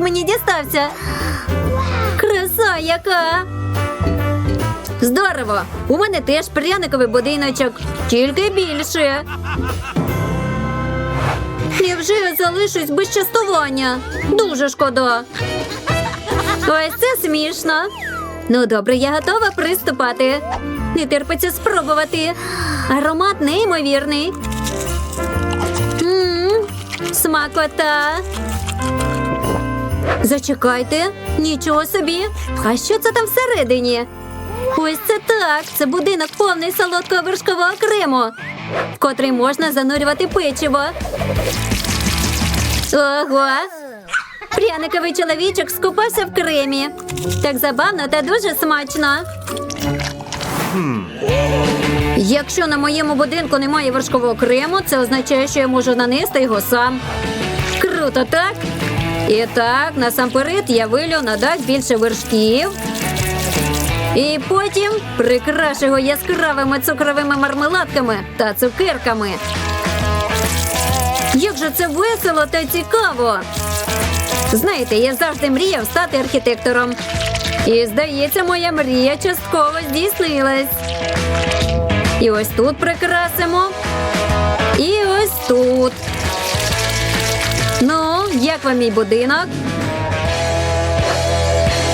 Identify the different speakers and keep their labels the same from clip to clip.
Speaker 1: мені дістався. Краса яка! Здорово! У мене теж пряниковий будиночок, тільки більше. Я залишусь без частування? Дуже шкода. Ось це смішно. Ну, добре, я готова приступати. Не терпиться спробувати. Аромат неймовірний. Мм, смакота. Зачекайте, нічого собі. А що це там всередині? Ось це так. Це будинок повний солодкого вершкового крему, в котрий можна занурювати печиво. Ого! Пряниковий чоловічок скупався в кремі. Так забавно та дуже смачно. Якщо на моєму будинку немає вершкового крему, це означає, що я можу нанести його сам. Круто, так? І так, насамперед я вилю на дах більше вершків. І потім прикрашу його яскравими цукровими мармеладками та цукерками. Як же це весело та цікаво! Знаєте, я завжди мріяв стати архітектором. І здається, моя мрія частково здійснилась. І ось тут прикрасимо. І ось тут. Ну, як вам мій будинок?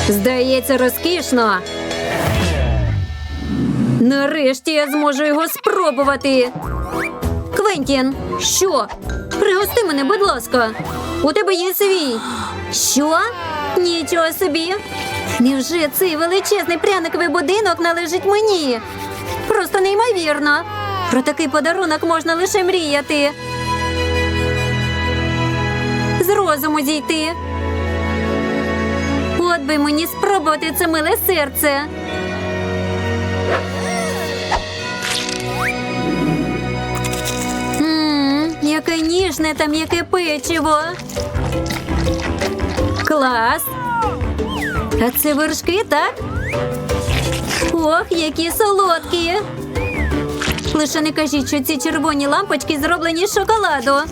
Speaker 1: Здається, розкішно. Нарешті я зможу його спробувати. Квентін, що? Пригости мене, будь ласка. У тебе є свій. Що? Нічого собі. Невже цей величезний пряниковий будинок належить мені? Просто неймовірно. Про такий подарунок можна лише мріяти. З розуму зійти. От би мені спробувати це миле серце. Ммм, яке ніжне та м'яке печиво. Клас. А це вершки, так? Ох, які солодкі. Лише не кажіть, що ці червоні лампочки зроблені з шоколаду.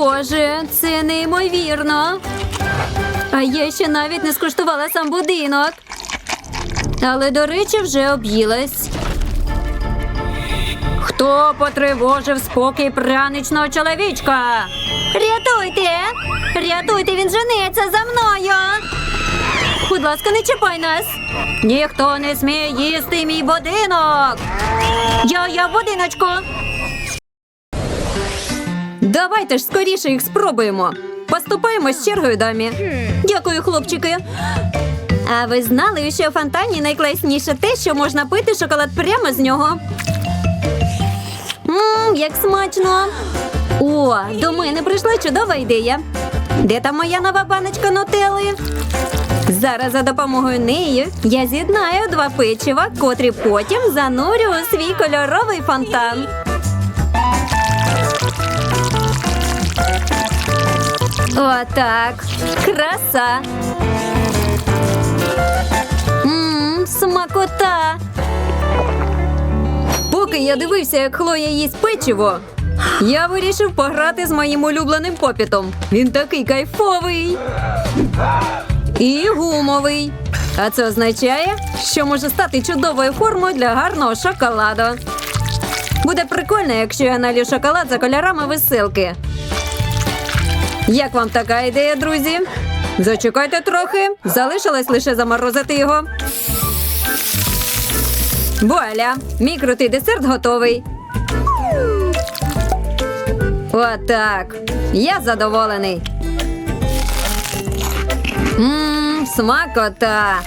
Speaker 1: Боже, це неймовірно. А я ще навіть не скуштувала сам будинок. Але, до речі, вже об'їлась. Хто потривожив спокій пряничного чоловічка? Рятуйте! Рятуйте, він женеться за мною. Будь ласка, не чіпай нас. Ніхто не сміє їсти мій будинок. Я, я будиночку. Давайте ж скоріше їх спробуємо. Поступаємо з чергою дамі. Дякую, хлопчики. А ви знали, що у фонтані найкласніше те, що можна пити шоколад прямо з нього. Мм, як смачно. О, до мене прийшла чудова ідея. Де там моя нова баночка нутели? Зараз за допомогою неї я з'єднаю два печива, котрі потім занурю у свій кольоровий фонтан. Отак. Краса. Мм, смакота. Поки я дивився, як Хлоя їсть печиво, я вирішив пограти з моїм улюбленим попітом. Він такий кайфовий. І гумовий. А це означає, що може стати чудовою формою для гарного шоколаду. Буде прикольно, якщо я налью шоколад за кольорами веселки. Як вам така ідея, друзі? Зачекайте трохи. Залишилось лише заморозити його. Вуаля! Мій крутий десерт готовий. Отак. Я задоволений. Мм, смакота.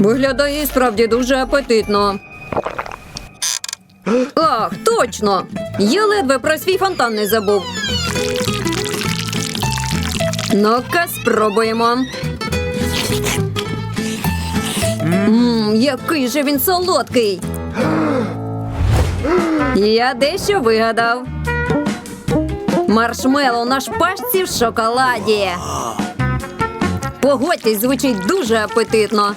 Speaker 1: Виглядає справді дуже апетитно. Ах, точно! Я ледве про свій фонтан не забув. Ну-ка, спробуємо. Мм, який же він солодкий. Я дещо вигадав. Маршмеллоу на шпажці в шоколаді. Погодьтесь, звучить дуже апетитно.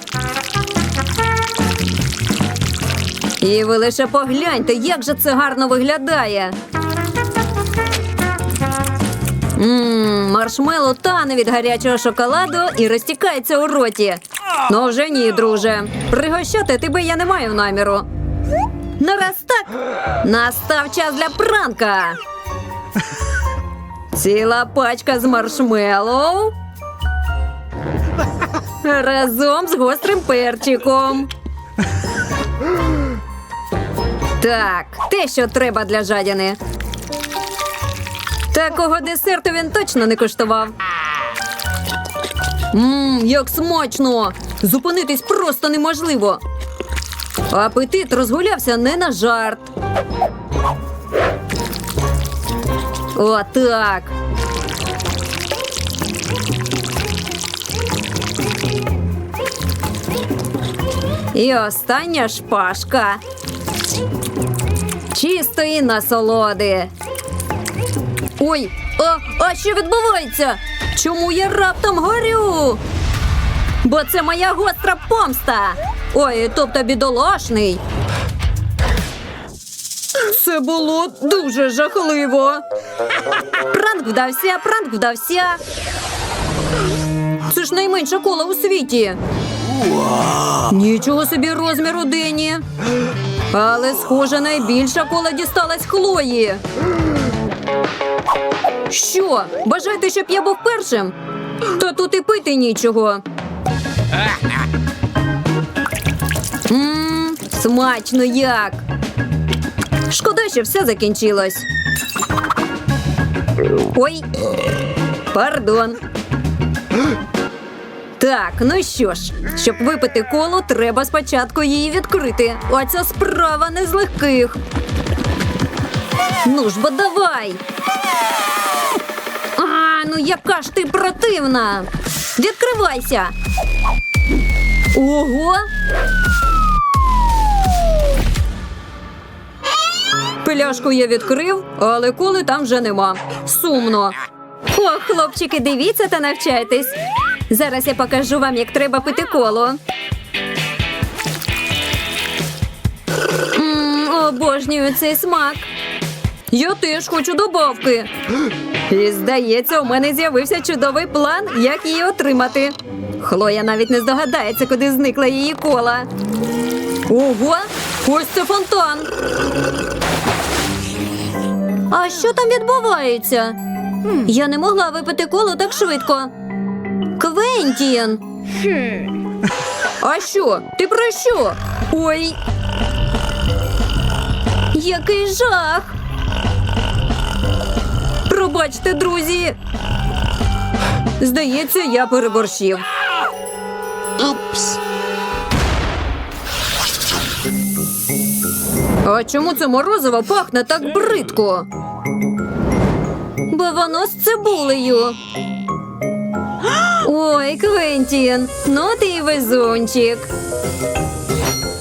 Speaker 1: І ви лише погляньте, як же це гарно виглядає. Ммм, маршмело тане від гарячого шоколаду і розтікається у роті. Ну вже ні, друже. Пригощати тебе я не маю наміру. Ну раз так, настав час для пранка. Ціла пачка з маршмеллоу. Разом з гострим перчиком. Так, те, що треба для жадіни. Такого десерту він точно не коштував. Ммм, як смачно! Зупинитись просто неможливо. Апетит розгулявся не на жарт. Отак. І остання шпажка. Чистої насолоди. Ой, а, а що відбувається? Чому я раптом горю? Бо це моя гостра помста. Ой, тобто бідолашний. Це було дуже жахливо. Пранк вдався, пранк вдався. Це ж найменша кола у світі. Нічого собі розміру Дені. Але, схоже, найбільша кола дісталась Хлої. Що? Бажаєте, щоб я був першим? Та тут і пити нічого. Ммм, смачно як. Шкода, що все закінчилось. Ой, пардон. Так, ну що ж, щоб випити колу, треба спочатку її відкрити. Оця справа не з легких. Ну ж бо давай. А, ну яка ж ти противна. Відкривайся. Ого. Пляшку я відкрив, але коли там вже нема. Сумно. Ох, хлопчики, дивіться та навчайтесь. Зараз я покажу вам, як треба пити коло. Обожнюю цей смак. Я теж хочу добавки. І здається, у мене з'явився чудовий план, як її отримати. Хлоя навіть не здогадається, куди зникла її кола. Ого, ось це фонтан. А що там відбувається? Я не могла випити коло так швидко. Квентін. А що? Ти про що? Ой. Який жах. Пробачте, друзі. Здається, я переборщив.
Speaker 2: Oops.
Speaker 1: А чому це морозиво пахне так бридко? Бо воно з цибулею. Ой, Квентін, ну ти й везунчик.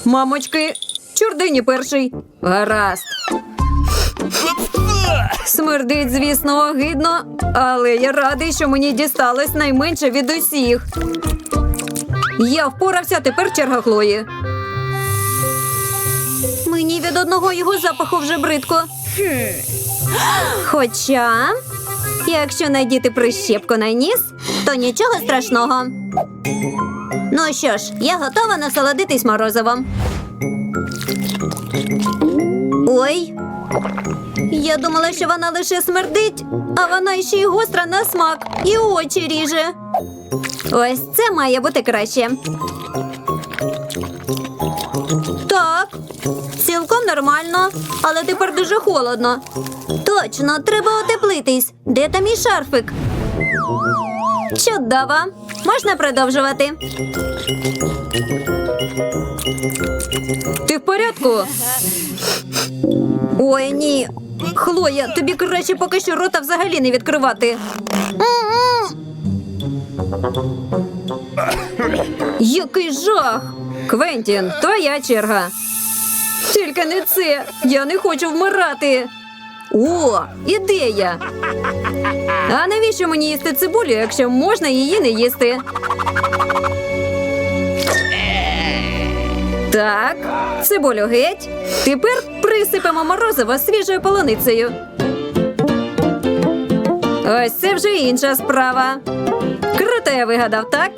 Speaker 1: Мамочки, чордині перший. Гаразд. Смердить, звісно, огидно, але я радий, що мені дісталось найменше від усіх. Я впорався, тепер черга Хлої. Мені від одного його запаху вже бридко. Хоча, якщо надіти прищепку на ніс, то нічого страшного. Ну що ж, я готова насолодитись морозивом. Ой. Я думала, що вона лише смердить, а вона ще й гостра на смак і очі ріже. Ось це має бути краще. Так, цілком нормально, але тепер дуже холодно. Точно, треба утеплитись. Де там мій шарфик? Чудово. Можна продовжувати. Ти в порядку? Ой, ні. Хлоя, тобі краще поки що рота взагалі не відкривати. Який жах! Квентін, твоя черга. Тільки не це. Я не хочу вмирати. О, ідея. А навіщо мені їсти цибулю, якщо можна її не їсти? Так, цибулю геть. Тепер присипемо морозиво свіжою полуницею. Ось це вже інша справа. Круто я вигадав, так?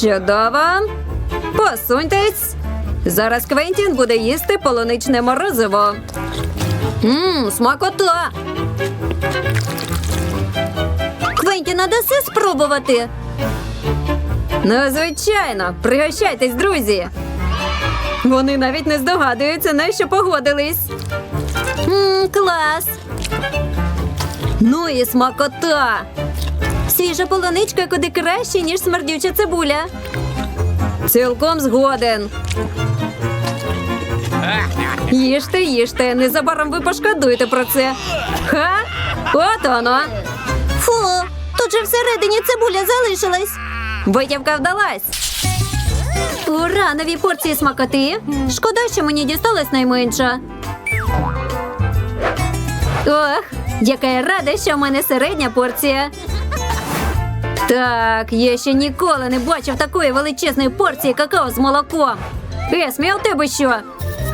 Speaker 1: Чудово. Посуньтесь. Зараз Квентін буде їсти полуничне морозиво. Ммм, смакота. Квентіна даси спробувати. Ну, звичайно, пригощайтесь, друзі. Вони навіть не здогадуються, на що погодились. Ммм, клас. Ну і смакота. Свіжа полуничка куди краще, ніж смердюча цибуля. Цілком згоден. Їжте, їжте, незабаром ви пошкодуєте про це. Ха? От воно.
Speaker 3: Фу, тут же всередині цибуля залишилась.
Speaker 1: Витівка вдалась. Ура, нові порції смакоти. Шкода, що мені дісталась найменша. Ох, яка я рада, що в мене середня порція. Так, я ще ніколи не бачив такої величезної порції какао з молоком. Есмі, у тебе що?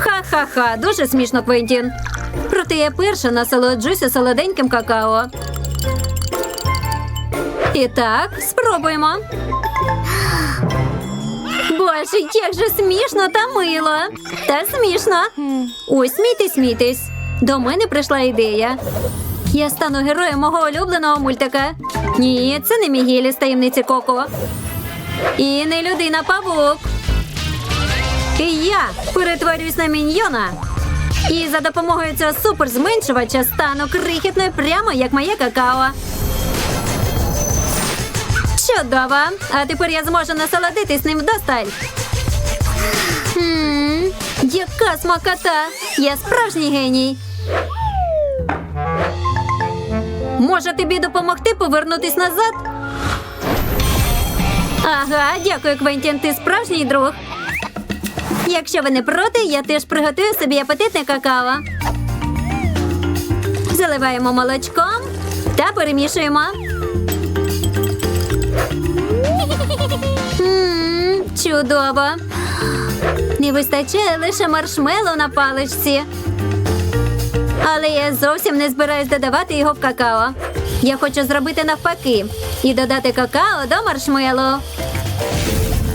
Speaker 1: Ха-ха-ха, дуже смішно, Квентін. Проте я перша насолоджуся солоденьким какао. І так, спробуємо. Боже, як же смішно та мило. Та смішно. Ось смійтесь, смійтесь. До мене прийшла ідея. Я стану героєм мого улюбленого мультика. Ні, це не Мігілі з таємниці Коко. І не людина павук. І я перетворююсь на міньйона. І за допомогою цього суперзменшувача стану крихітною прямо як моє какао. Чудово! А тепер я зможу насолодитись ним вдосталь. Хм, яка смакота! Я справжній геній. Може тобі допомогти повернутись назад? Ага, дякую, Квентін, ти справжній друг. Якщо ви не проти, я теж приготую собі апетитне какао. Заливаємо молочком та перемішуємо. Чудово. Не вистачає лише маршмеллоу на паличці. Але я зовсім не збираюсь додавати його в какао. Я хочу зробити навпаки і додати какао до маршмеллоу.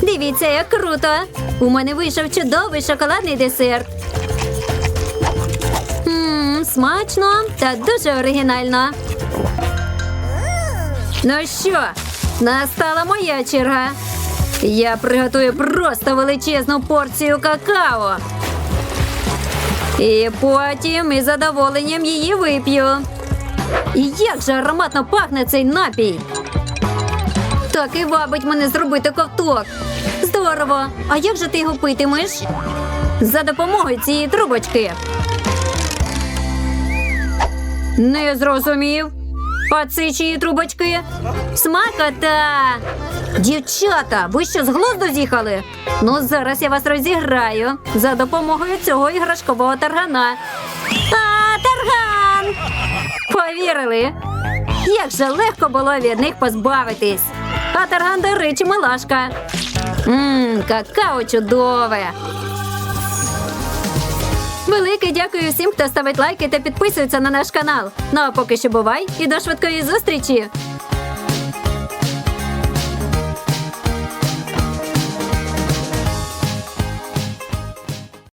Speaker 1: Дивіться, як круто! У мене вийшов чудовий шоколадний десерт. Мм, смачно та дуже оригінально. Ну що, настала моя черга. Я приготую просто величезну порцію какао. І потім із задоволенням її вип'ю. І як же ароматно пахне цей напій. Так і вабить мене зробити ковток. Здорово. А як же ти його питимеш? За допомогою цієї трубочки. Не зрозумів. А чиї трубочки? Смакота! Дівчата, ви що з глузду з'їхали? Ну, зараз я вас розіграю за допомогою цього іграшкового таргана. А, тарган! Повірили? Як же легко було від них позбавитись. А тарган, до речі, милашка. Ммм, какао чудове. Велике дякую всім, хто ставить лайки та підписується на наш канал. Ну а поки що бувай і до швидкої зустрічі!